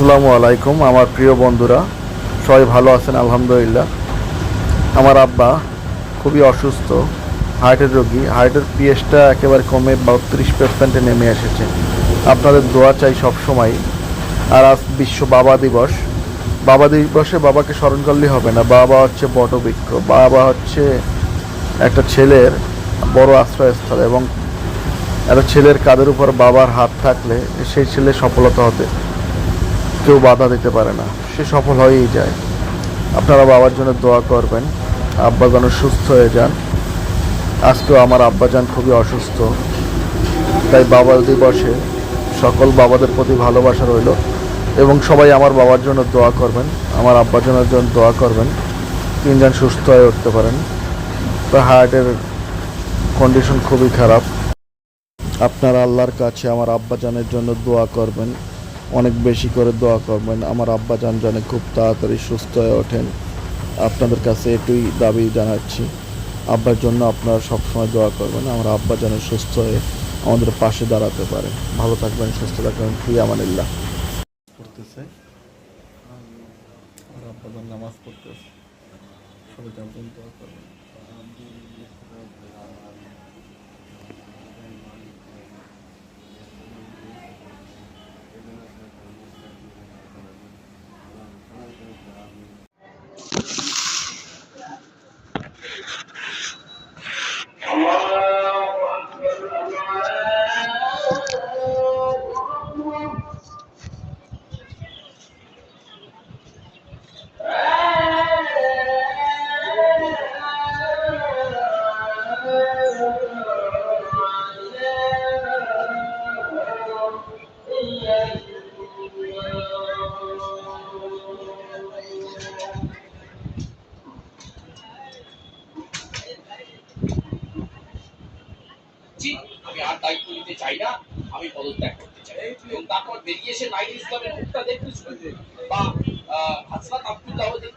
আসসালামু আলাইকুম, আমার প্রিয় বন্ধুরা। সবাই ভালো আছেন? আলহামদুলিল্লাহ। আমার আব্বা খুবই অসুস্থ হার্টের রোগী। হার্টের পিএসটা একেবারে কমে বত্রিশ পার্সেন্টে নেমে এসেছে। আপনাদের দোয়া চাই সবসময়। আর আজ বিশ্ব বাবা দিবস। বাবা দিবসে বাবাকে স্মরণ করলে হবে না। বাবা হচ্ছে বটবৃক্ষ। বাবা হচ্ছে একটা ছেলের বড় আশ্রয়স্থল এবং একটা ছেলের কাদের উপর বাবার হাত থাকলে সেই ছেলে সফলতা হতে কেউ বাধা দিতে পারে না। সে সফল হয়েই যায়। আপনারা বাবার জন্য দোয়া করবেন। আব্বা যেন সুস্থ হয়ে যান। আজকেও আমার আব্বাজান খুবই অসুস্থ। তাই বাবা দিবসে সকল বাবাদের প্রতি ভালোবাসা রইল। এবং সবাই আমার বাবার জন্য দোয়া করবেন। আমার আব্বাজানের জন্য দোয়া করবেন। তিনজন সুস্থ হয়ে উঠতে পারেন। তো হার্টের কন্ডিশন খুবই খারাপ। আপনারা আল্লাহর কাছে আমার আব্বাজানের জন্য দোয়া করবেন। অনেক বেশি করে দোয়া করবেন। আমার আব্বা যান যেন খুব তাড়াতাড়ি সুস্থ হয়ে ওঠেন। আপনাদের কাছে এটুই দাবি জানাচ্ছি। আব্বার জন্য আপনারা সবসময় দোয়া করবেন। আমার আব্বা যেন সুস্থ হয়ে আমাদের পাশে দাঁড়াতে পারে। ভালো থাকবেন, সুস্থ থাকবেন। ফি আমানিল্লাহ পড়তেছে। আমার আব্বাজান নামাজ পড়তেছে। সবাই দোয়া করবেন। জি, আমি আর দায়িত্ব নিতে চাই না আমি পদত্যাগ করতে চাই। এবং তারপর বেরিয়ে এসে নাইট ইসলামের মুখটা দেখতে শুনবে বা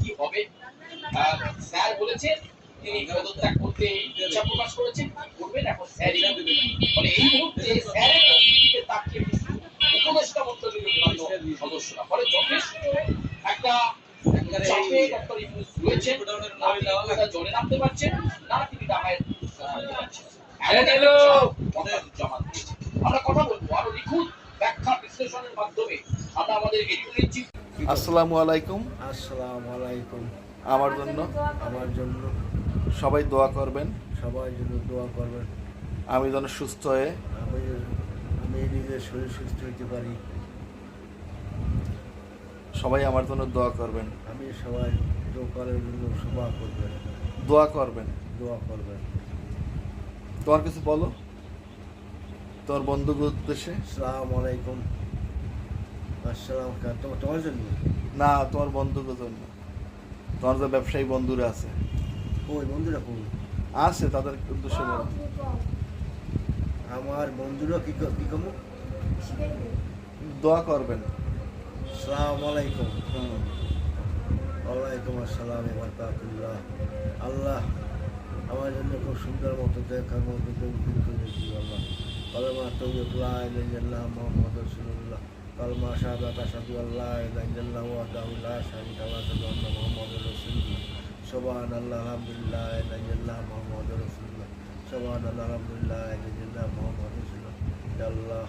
কি হবে? স্যার বলেছে তিনি পদত্যাগ করতে ইচ্ছা প্রকাশ করেছেন করবেন? এখন স্যারই মানে এই মুহূর্তে স্যারের দিকে তাকিয়ে উপদেষ্টা সদস্যরা ফলে যথেষ্ট একটা চাপে জলে নামতে পারছেন না তিনি ডাঙায় থাকতে আমরা কথা বলব আরও নিখুঁত ব্যাখ্যা বিশ্লেষণের মাধ্যমে আমরা আমাদের আসসালামু আলাইকুম। আসসালামু আলাইকুম। আমার জন্য? আমার জন্য। সবাই দোয়া করবেন। সবাই জন্য দোয়া করবেন। আমি যেন সুস্থ হয়ে আমি আমি নিজের শরীর সুস্থ হতে পারি। সবাই আমার জন্য দোয়া করবেন। আমি সবাই দোকানের জন্য সভা করবেন। দোয়া করবেন। দোয়া করবেন। তোমার কিছু বলো? তোমার বন্ধুদের উদ্দেশ্যে? আসসালামু আলাইকুম। আসসালাম তোমার তোমার জন্য? না তোমার বন্ধুদের জন্য। তোমার যে ব্যবসায়ী বন্ধুরা আছে। ওই বন্ধুরা কোন আছে তাদের উদ্দেশ্যে বলো। আমার বন্ধুরা কি ক- কম দোয়া করবেন। আসসালামু আলাইকুম। ওয়ালাইকুম আসসালাম বরকাতুল্লাহ আল্লাহ আমার জন্য খুব সুন্দর মতো দেখার মতো তৌফিক করে দিও আল্লাহ কলমা তৌফিক লা ইলাহা ইল্লাল্লাহ মুহাম্মাদুর রাসূলুল্লাহ। কলমা শাহাদাত আশহাদু আল্লা ইলাহা ইল্লাল্লাহ ওয়াহদাহু লা শারীকা লাহু ওয়া আশহাদু আন্না মুহাম্মাদুর রাসূলুল্লাহ। সুবহানাল্লাহ, আলহামদুলিল্লাহ ইলাহা ইল্লাল্লাহ মুহাম্মাদুর রাসূলুল্লাহ। সুবহানাল্লাহ, আলহামদুলিল্লাহ ইলাহা ইল্লাল্লাহ মুহাম্মাদুর আল্লাহ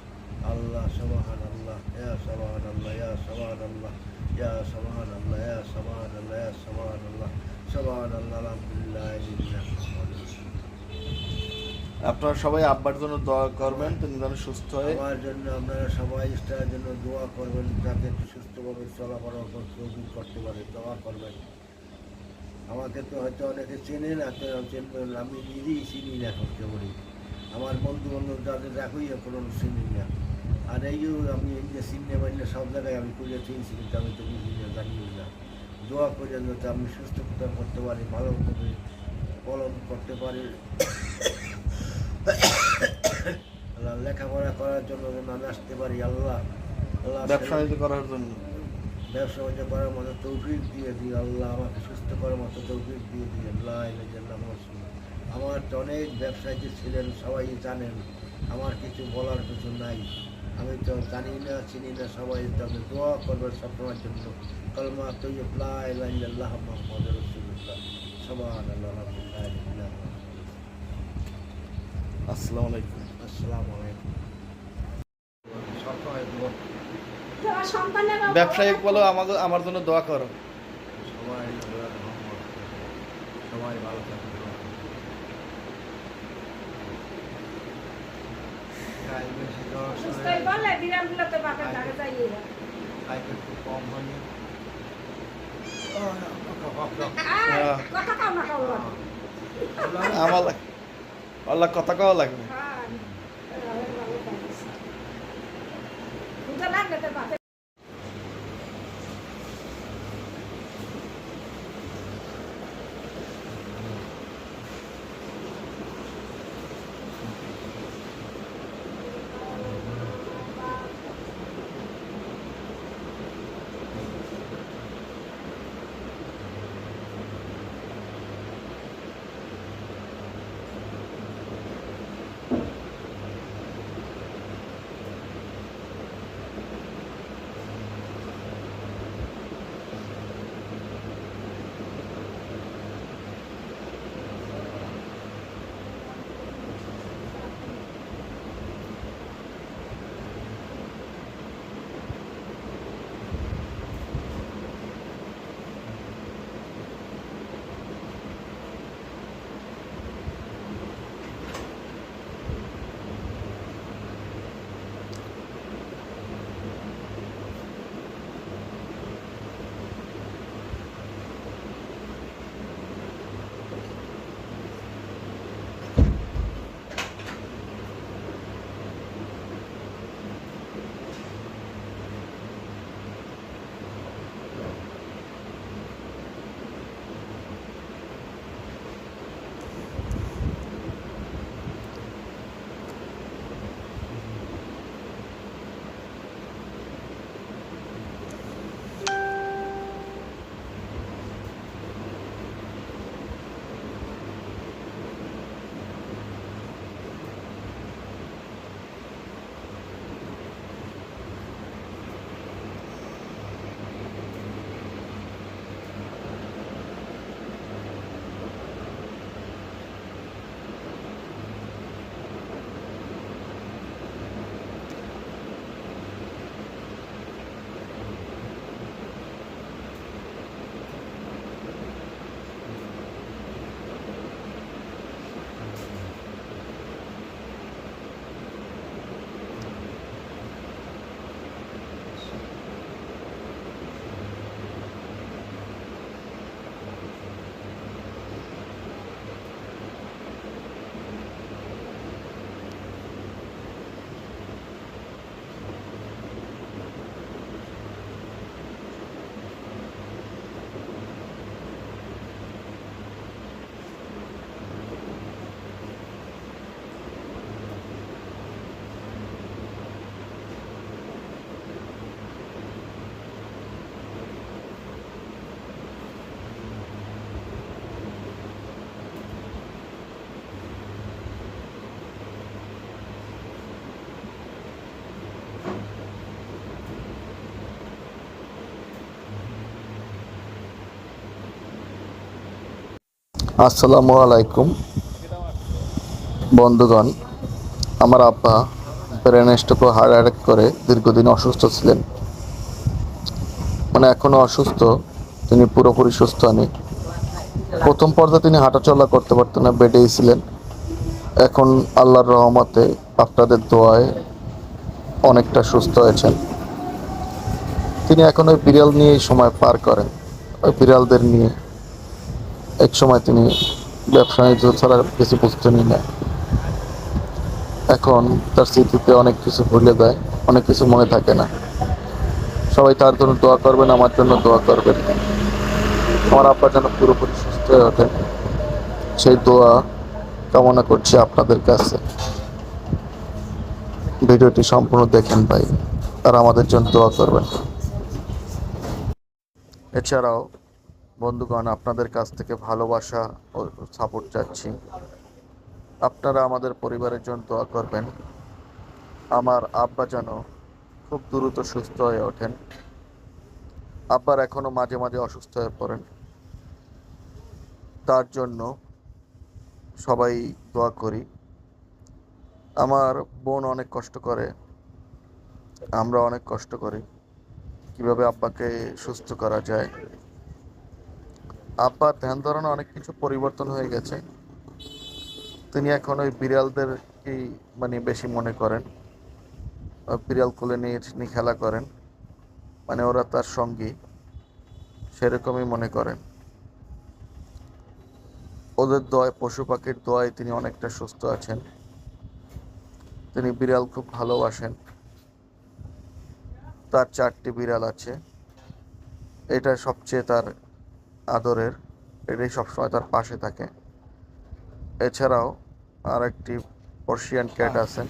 আল্লাহ, সুবহানাল্লাহ ইয়া সুবহানাল্লাহ ইয়া সুবহানাল্লাহ ইয়া সুবহানাল্লাহ ইয়া সুবহানাল্লাহ ইয়া সুবহানাল্লাহ। আপনারা সবাই আব্বার জন্য দোয়া করবেন তিনি যেন সুস্থ হয়ে আমার জন্য আপনারা সবাই ইস্টার জন্য দোয়া করবেন যাতে একটু সুস্থভাবে চলাফেরা করতে করতে পারে দোয়া করবেন। আমাকে তো হয়তো অনেকে চেনে না তো চেনবেন আমি নিজেই চিনি না এখন কেবলই। আমার বন্ধু বান্ধব যাদের দেখোই এখন চিনি না। আর এই যে আমি এই যে সিনেমা সব জায়গায় আমি খুঁজে চিনছি কিন্তু আমি তো বুঝি না জানি না। দোয়া করে যাতে আমি সুস্থ করতে পারি ভালো করে পালন করতে পারি। আল্লাহ লেখাপড়া করার জন্য যেন আমি আসতে পারি আল্লাহ আল্লাহ ব্যবসা করার জন্য। ব্যবসা বাণিজ্য করার মতো তৌফিক দিয়ে দিই আল্লাহ আমাকে সুস্থ করার মতো তৌফিক দিয়ে দিই। আল্লাহ আমার তো অনেক ব্যবসায়ী ছিলেন সবাই জানেন আমার কিছু বলার কিছু নাই। আমি তো জানি না চিনি না সবাই তবে দোয়া করবেন সবসময়ের জন্য। কলমা ইলাহা ইল্লাল্লাহ মুহাম্মাদুর রাসূলুল্লাহ। আসসালামু আলাইকুম। আসসালামু আলাইকুম। সবসময় দোয়া ব্যবসায়িক বলো আমার জন্য দোয়া করো। সবাই সবাই ভালো থাকবে কাজ বেশি দেওয়ার সুস্থই বলে বিরামগুলোতে বাপের ধারে যাইয়ে কাজ একটু কম হয়নি আয়, কথা কাও না কাও না। আমার আল্লাহ কথা কওয়া লাগবে আসসালামু আলাইকুম, বন্ধুগণ। আমার আব্বা ব্রেন হার্ট অ্যাটাক করে দীর্ঘদিন অসুস্থ ছিলেন। মানে এখনও অসুস্থ, তিনি পুরোপুরি সুস্থ হয়নি। প্রথম পর্যায়ে তিনি হাঁটাচলা করতে পারতেন না, বেডেই ছিলেন। এখন আল্লাহর রহমতে আপনাদের দোয়ায় অনেকটা সুস্থ হয়েছেন। তিনি এখন ওই বিড়াল নিয়েই সময় পার করেন, ওই বিড়ালদের নিয়ে। এক সময় তিনি ব্যবসা বাণিজ্য ছাড়া কিছু বুঝতেনই না এখন তার স্মৃতিতে অনেক কিছু ভুলে দেয় অনেক কিছু মনে থাকে না। সবাই তার জন্য দোয়া করবেন, আমার জন্য দোয়া করবেন। আমার আব্বা যেন পুরোপুরি সুস্থ হয়ে ওঠেন। সেই দোয়া কামনা করছি আপনাদের কাছে। ভিডিওটি সম্পূর্ণ দেখেন ভাই, আর আমাদের জন্য দোয়া করবেন। এছাড়াও বন্ধুগণ, আপনাদের কাছ থেকে ভালোবাসা ও সাপোর্ট চাচ্ছি। আপনারা আমাদের পরিবারের জন্য দোয়া করবেন। আমার আব্বা যেন খুব দ্রুত সুস্থ হয়ে ওঠেন। আব্বার এখনও মাঝে মাঝে অসুস্থ হয়ে পড়েন। তার জন্য সবাই দোয়া করি। আমার বোন অনেক কষ্ট করে। আমরা অনেক কষ্ট করি। কীভাবে আব্বাকে সুস্থ করা যায়? আব্বার ধ্যান ধারণা অনেক কিছু পরিবর্তন হয়ে গেছে। তিনি এখন ওই বিড়ালদেরকেই মানে বেশি মনে করেন। বিড়াল কোলে নিয়ে তিনি খেলা করেন। মানে ওরা তার সঙ্গী। সেরকমই মনে করেন। ওদের দয়, পশু পাখির দোয়ায় তিনি অনেকটা সুস্থ আছেন। তিনি বিড়াল খুব ভালোবাসেন। তার চারটি বিড়াল আছে। এটা সবচেয়ে তার আদরের এটাই সবসময় তার পাশে থাকে। এছাড়াও আর একটি পার্সিয়ান ক্যাট আছেন।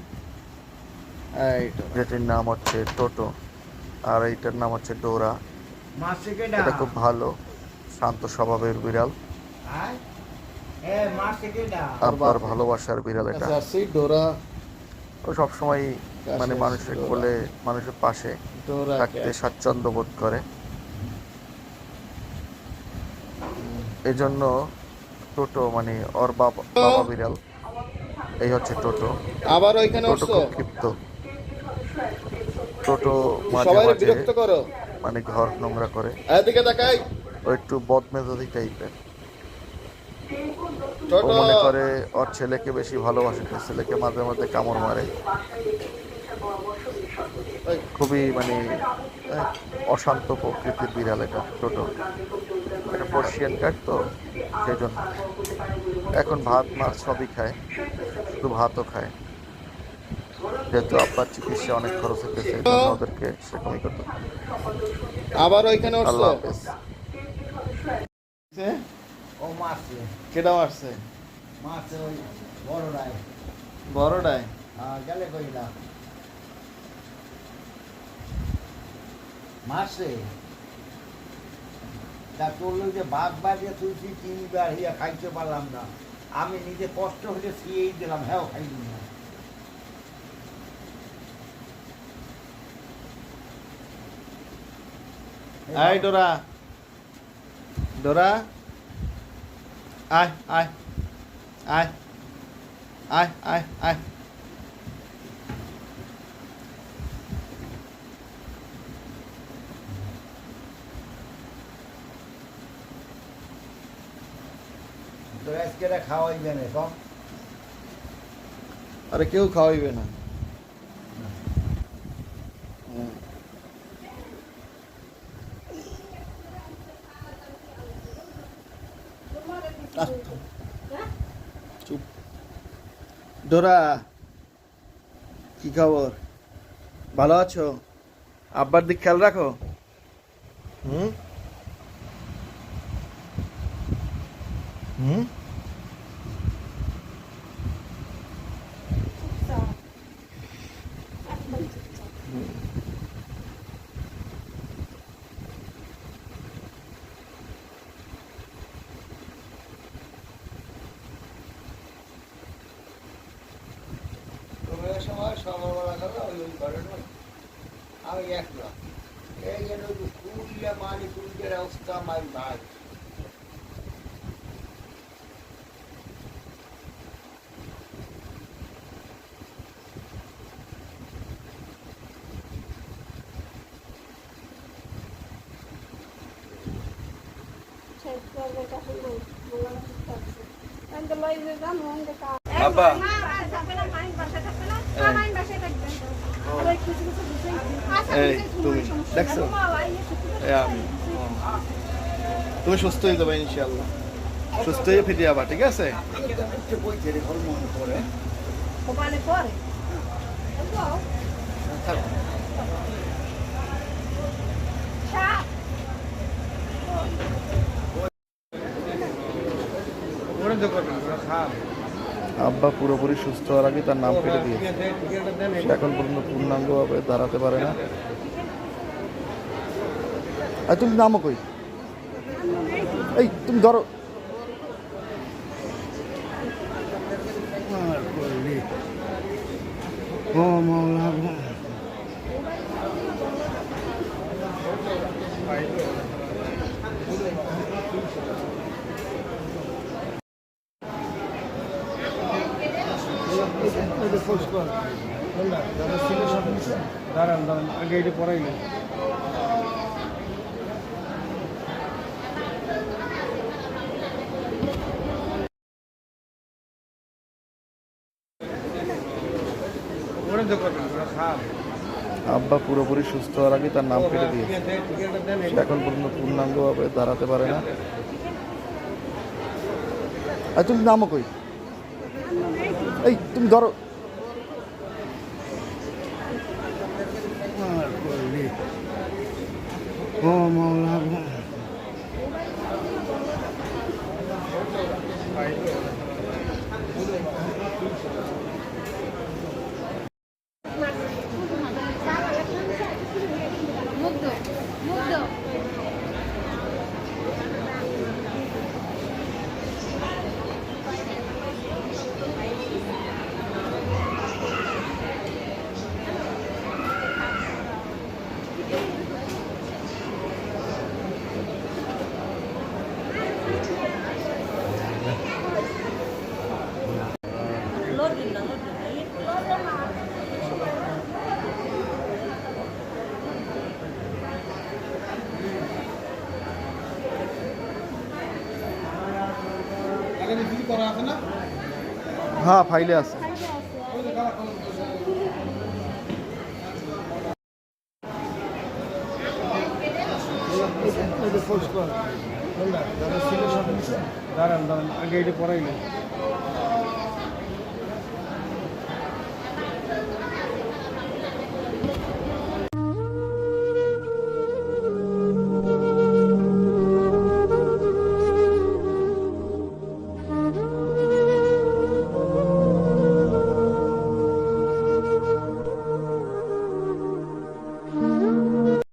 যেটির নাম হচ্ছে টোটো আর এইটার নাম হচ্ছে ডোরা এটা খুব ভালো শান্ত স্বভাবের বিড়াল। আব্বার ভালোবাসার বিড়াল এটা। ডোরা ও সবসময় মানে মানুষের কোলে মানুষের পাশে ডোরা থাকতে স্বাচ্ছন্দ্য বোধ করে। এই জন্য টোটো মানে ওর বাবা বাবা বিড়াল এই হচ্ছে টোটো। আবার ওইখানে টোটো খুব ক্ষিপ্ত। টোটো মাঝে মাঝে মানে ঘর নোংরা করে। এদিকে তাকাই ও একটু বদমেজাজি টাইপের। ও মনে করে ওর ছেলেকে বেশি ভালোবাসে ছেলেকে মাঝে মাঝে কামড় মারে। খুবই মানে অশান্ত প্রকৃতির বিড়াল এটা টোটো। এটা পার্সিয়ান ক্যাট তো সেই জন্য এখন ভাত মাছ সবই খায় শুধু ভাতও খায়। যেহেতু আব্বার চিকিৎসা অনেক খরচ হতেছে ওদেরকে সেরকমই করতে আবার ওইখানে আল্লাহ হাফেজ। ও মারছে। ওই হ্যাঁ গেলে কইলা মাসে তা করল যে বাঘ বাজিয়ে তুই তিনবার হিয়া খাইতে পারলাম না। আমি নিজে কষ্ট হলে সিয়েই দিলাম হ্যাঁ খাইলি না আয় ডোরা ডোরা, আয় আয় আয় আয় আয় আয়। তো আজকে খাওয়াইবে না আরে কেউ খাওয়াইবে না। চুপ। ডোরা কি খবর? ভালো আছো? আব্বার দিক খেয়াল রাখো। হুম? হুম তুমি ওই সময় সকালবেলা খাবে ওই ওই ঘরে নয় আমি একলা এই যেন কুড়িয়া মারি কুড়িয়ার অবস্থা আমার ভাই আব্বা। তুমি। দেখছ? এই আমি তুমি সুস্থ হয়ে যাবে ইনশাল্লাহ সুস্থ হয়ে ফিরে যাবা ঠিক আছে বই ছেড়ে ঘর মনে করে থাকো। ওরা তো করবেন, ওরা খান। আব্বা পুরোপুরি সুস্থ হওয়ার আগে তার নাম কেটে দিয়েছে। সে এখন পর্যন্ত পূর্ণাঙ্গভাবে দাঁড়াতে পারে না। আর তুমি নামো কই? এই তুমি ধরো। ও আব্বা পুরোপুরি সুস্থ হওয়ার আগে তার নাম কেটে দিয়েছে। সে এখন পর্যন্ত পূর্ণাঙ্গভাবে দাঁড়াতে পারে না। আর তুমি নামও কই? এই, তুমি ধরো আর করলি ও মাওলা হ্যাঁ ফাইলে আছে। দাঁড়ান দাঁড়ান আগে এটা পড়াইলেন